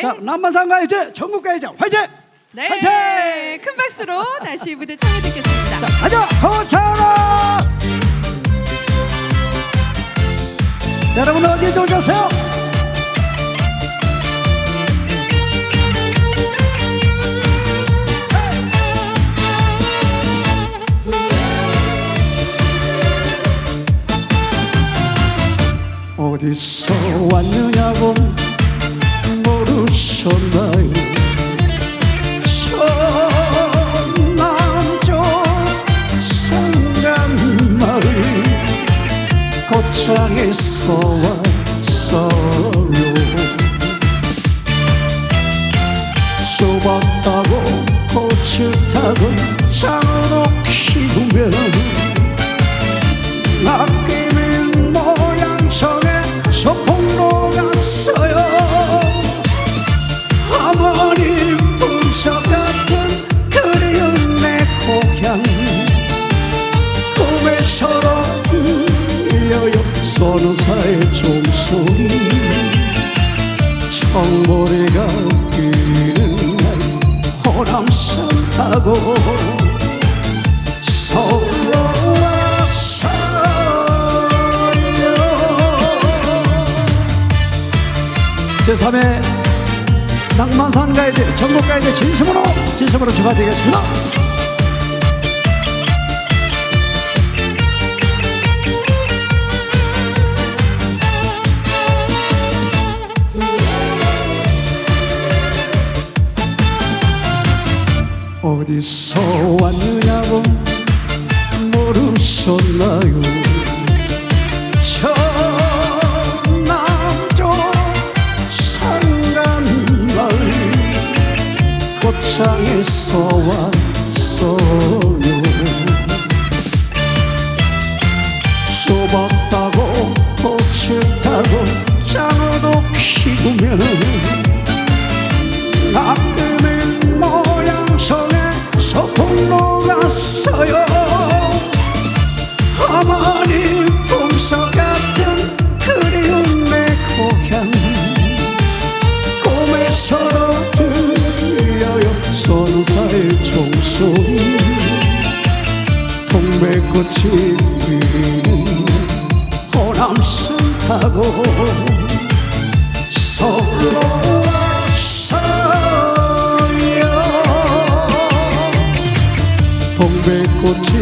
자 남만산 가야지 전국 가야지 화이팅! 네, 화이팅! 큰 박수로 다시 무대 청해 듣겠습니다. 자 가자 거창아 여러분 어디에 오셨어요? 어디서 왔느냐고 모르셨나요? 전남쪽 성간마을 고창에서 선사의 종소리 청보리가 피는 날 호남산 타고 서울로 왔어요 제3회 낭만산 가야 돼 전국 가야 돼 진심으로 진심으로 축하드리겠습니다 어디서 왔느냐고 모르셨나요? 전남쪽 상간마을 고창에서 왔어요. 고추 따고 어머니 품속 같은 그리운 내 고향. 꿈에서도 들려요 선사의 종소리. 동백꽃이 피는 호남선 타고 서울로 왔어요 동백꽃이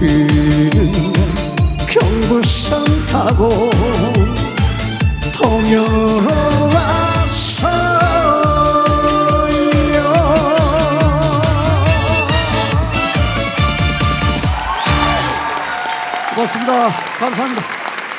피 타고 통영으로 왔어요. 고맙습니다. 감사합니다